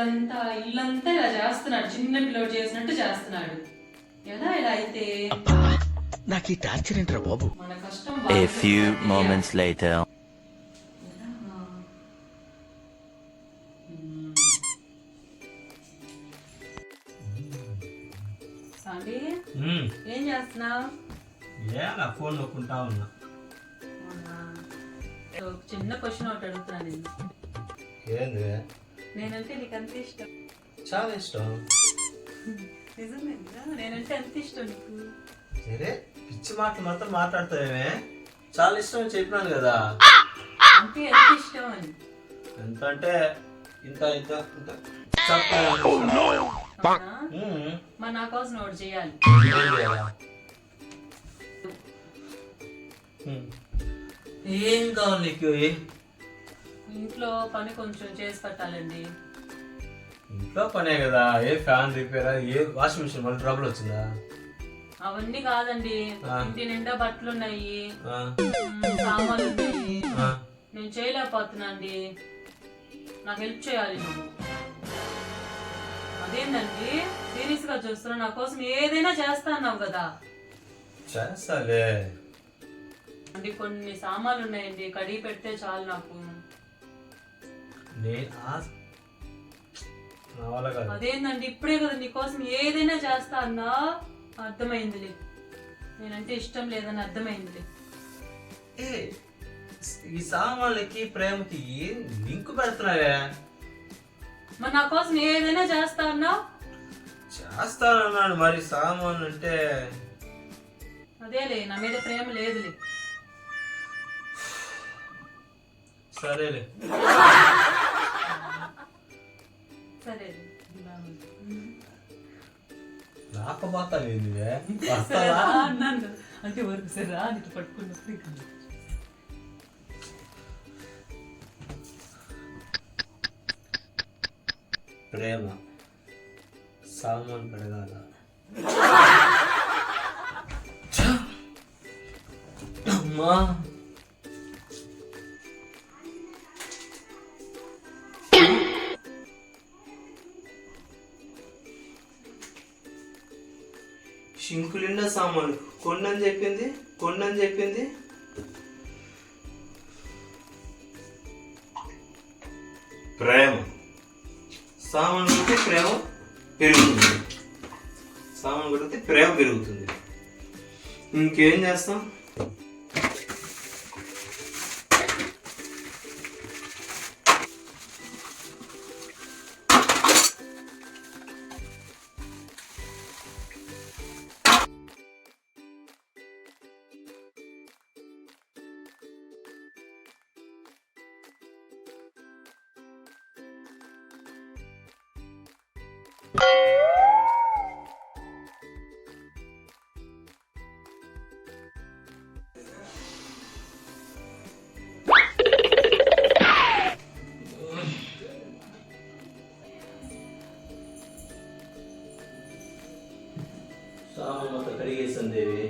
బట్టలంతా ఇల్లంతా ఇలా చేస్తున్నాడు. చిన్న పిల్లోడు చేసినట్టు చేస్తున్నాడు. ఎలా ఇలా అయితే? నాకు ఈ టార్చర్ ఏంట్రా బాబు? మన కష్టం A few తెలియాలి. moments later. ఎలా? మ్మ్. సాండి ఉమ్, ఏం చేస్తున్నావు? ఏ నా ఫోన్ నొక్కుంటా ఉన్నా. చిన్న క్వశ్చన్ ఒకటి అడుగుతున్నాను నేను. ఏంది? నేనంటే నీకు అంత ఇష్టం. చాలా ఇష్టం. నిజమే? నేనంటే ఎంత ఇష్టం నీకు. సరే పిచ్చి మాటలు మాత్రం మాట్లాడతావేమే? చాలా ఇష్టం అని చెప్పినాను కదా. అంటే ఎంత ఇష్టం అని? ఎంత అంటే ఇంత ఇంత. ఇంత మరి నా కోసం ఒకటి చేయాలి. ఏం కావాలి నీకు? ఇంట్లో పని కొంచెం చేసి పెట్టాలండి. ఇంట్లో పనే కదా ఏ ఫ్యాన్ రిపేరా ఏ వాషింగ్ మిషన్ మళ్ళీ ట్రబుల్ వచ్చిందా? అవన్నీ కాదండి. ఇంటి నిండా బట్టలు ఉన్నాయి సామాన్లు ఉన్నాయి. నేను చేయలేకపోతున్నా అండి నాకు హెల్ప్ చేయాలి నువ్వు. అదేంటండి సీరియస్గా చూస్తున్నా నా కోసం ఏదైనా చేస్తా అన్నావు కదా. చేస్తాలే. అంటే కొన్ని సామాన్లు ఉన్నాయండి కడిగి పెడితే చాలు నాకు. అదేందండి? ఇప్పుడే కదా నీకోసం ఏదైనా చేస్తా అన్నా అర్థమైందిలే. నేనంటే ఇష్టం లేదని అర్థమైందిలే. ఏ ఈ సామాన్లకి ప్రేమకి ఏం లింక్ పెడుతున్నావే? మరి నా కోసం ఏదైనా చేస్తా అన్నా? చేస్తానన్నాడు మరి సామాన్లు అంటే అదేలే నా మీద ప్రేమ లేదులే. సరేలే. సరేలే రాకపోతా లేదువే సరే వస్తావా రా అన్నాను కదా. అంటే వరకు సరే రా నీకు పట్టుకున్నప్పుడు ఇక. ప్రేమ సామాన్ పెడగాల అమ్మా షింకులిండా సామాన్లు కొన్నని చెప్పింది కొన్నని చెప్పింది. ప్రేమ. సామాన్ కొడితే ప్రేమ పెరుగుతుంది. సామాన్ కొడితే ప్రేమ పెరుగుతుంది. ఇంకేం చేస్తాం? సామాన్ మొత్తం దేవి.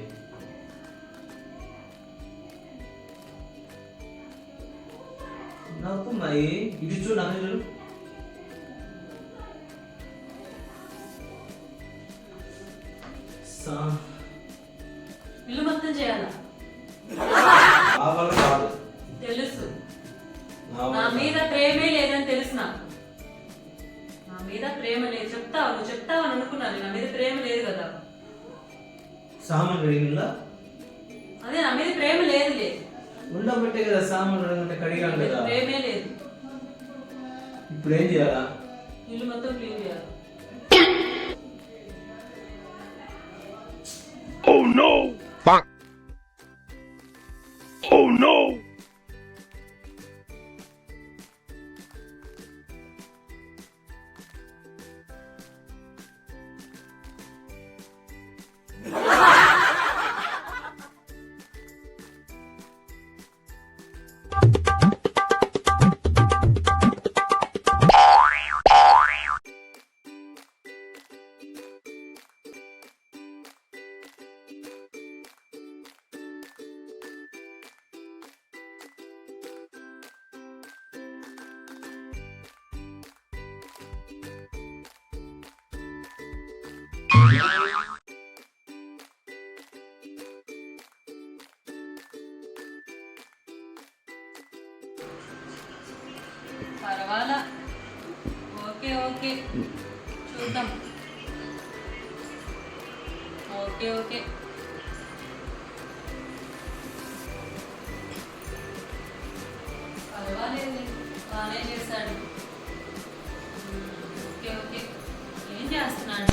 నాకు మరి ఇది చూడు అన్న ఇల్లు మొత్తం చేయాలా? నా వల్ల కాదు. తెలుసు. నా నా వల్ల మీద ప్రేమే లేదని తెలుసు నాకు. నా మీద ప్రేమ లేదు. చెప్తావు నువ్వు చెప్తావు అని అనుకున్నాను. నా మీద ప్రేమ లేదు కదా. సామాన్ కడిగిందా అదే నా మీద ప్రేమ లేదు లేదు ఉండబట్టే కదా సామాన్ కడగంటే కడిగాను కదా. ప్రేమే లేదు. ఇప్పుడు ఏం చేయాలా? ఇల్లు మొత్తం క్లీన్ చేయాలి. Oh no! పర్వాలా. Okay okay. చూద్దాం. Okay okay. పర్వాలేదు బాగానే చేశాడు. Okay okay. ఏం చేస్తున్నాడు?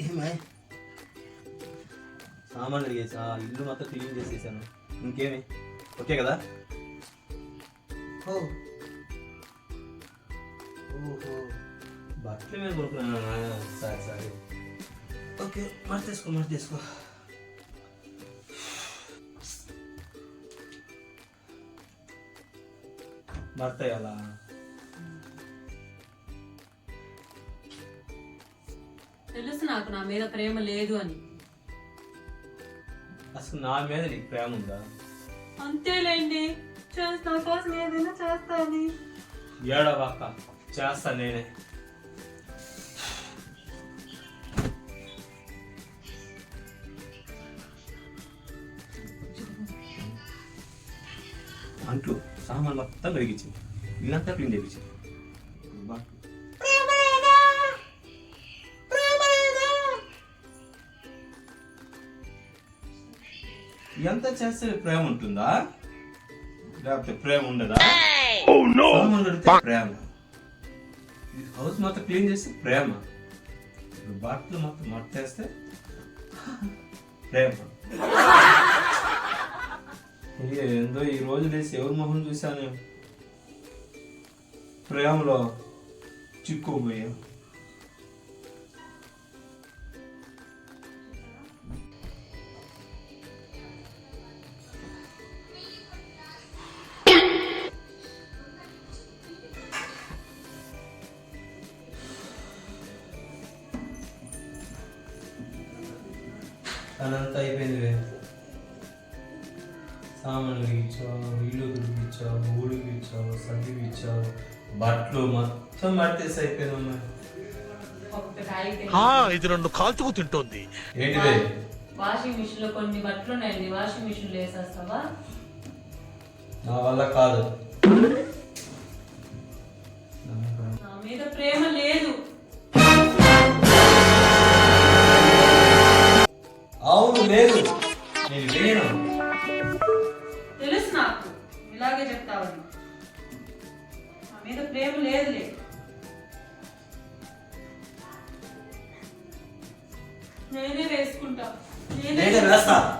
ఏమే? సామాన్లు చేసా ఇల్లు మొత్తం క్లీన్ చేసేసాను. ఇంకేమి? ఓకే కదా? ఓ. ఓహో. బట్టలు మీద కొనుక్కున్నా సరే సరే. ఓకే మరి తీసుకో భర్త ఎలా తెలుసు నాకు నా మీద ప్రేమ లేదు అని. అసలు నా మీద నీకు ప్రేమ ఉందా? అంతేలేండి చేస్తా కోసం ఏదైనా చేస్తాను ఏడవాక చేస్తా నేనే. అంట్లు. సామాన్ మొత్తం కడిగించింది ఇల్లంతా క్లీన్ చేయించింది ఎంత చేస్తే ప్రేమ ఉంటుందా? లేకపోతే ప్రేమ ఉండదా? సామాన్లు కడిగితే ప్రేమ. హౌస్ మొత్తం క్లీన్ చేస్తే ప్రేమ. బట్టలు మొత్తం మట్టేస్తే ప్రేమ. ఏందో ఈ రోజు లేసి ఎవరి మొహం చూశాను? ప్రేమలో చిక్కుపోయా అనంత అయిపోయింది సామాన్లు ఇచ్చావు ఇల్లు తుడిపించావు ఊడికి ఇచ్చావు సర్దికి ఇచ్చావు బట్టలు మొత్తం పట్టేసి అయిపోయిందమ్మా ఇది నన్ను కాల్చుకు తింటోంది. ఏంటిది వాషింగ్ మిషన్లో కొన్ని బట్టలు ఉన్నాయండి. వాషింగ్ మిషన్లో వేసేస్తావా? నా వల్ల కాదు. నా మీద ప్రేమ లేదు. మీద ప్రేమ లేదులే. నేనే వేసుకుంటా. నేనే వేస్తా.